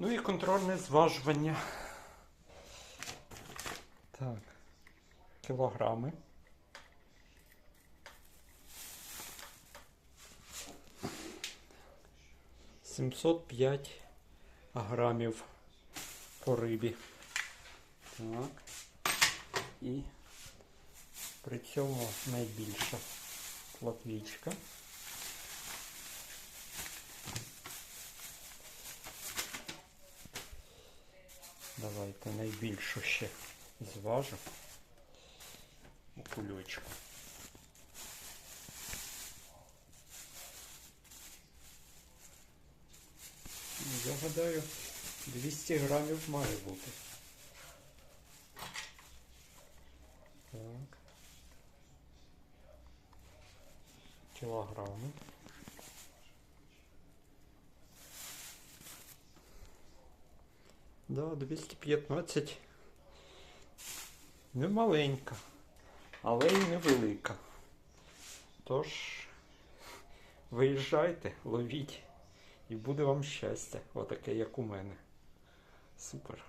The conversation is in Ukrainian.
Ну і контрольне зважування. Так. Кілограми. Сімсот п'ять грамів по рибі. Так. І при цьому найбільша платвічка. Давайте найбільшу ще зважу у кульочку. Я гадаю, 200 грамів має бути. Так. Кілограми. Да, 215. Не маленька, але й невелика. Тож, виїжджайте, ловіть, і буде вам щастя, отаке, як у мене. Супер.